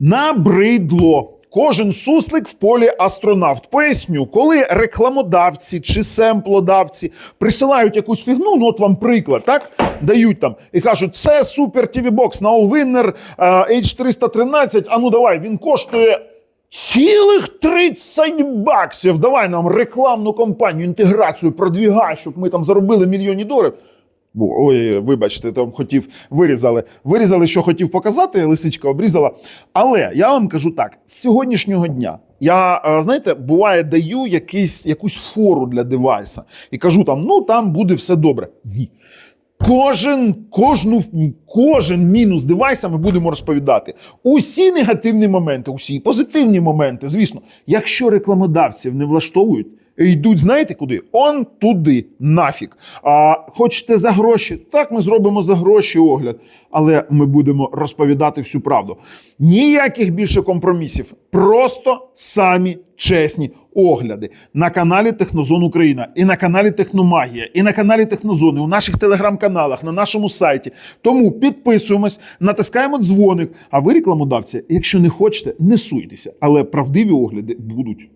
Набридло. Кожен суслик в полі астронавт. Поясню, коли рекламодавці чи семплодавці присилають якусь фігну, ну от вам приклад, так? Дають там і кажуть, це супер TV Box на Allwinner е, H313, а ну давай, він коштує цілих 30 баксів. Давай нам рекламну кампанію, інтеграцію, продвігай, щоб ми там заробили мільйонні доларів. Ой, вибачте, там хотів вирізали. Вирізали, що хотів показати, лисичка обрізала. Але я вам кажу так: з сьогоднішнього дня я, е, знаєте, буває, даю якийсь, якусь фору для девайса і кажу там: ну там буде все добре. Ні. Кожен, кожну, кожен мінус девайса ми будемо розповідати. Усі негативні моменти, усі позитивні моменти, звісно, якщо рекламодавців не влаштовують, йдуть, знаєте куди? Он туди, нафіг. А хочете за гроші? Так, ми зробимо за гроші огляд, але ми будемо розповідати всю правду. Ніяких більше компромісів, просто самі чесні огляди на каналі Технозон Україна, і на каналі Техномагія, і на каналі Технозони, у наших телеграм-каналах, на нашому сайті. Тому підписуємось, натискаємо дзвоник. А ви, рекламодавці, якщо не хочете, не суйтеся, але правдиві огляди будуть.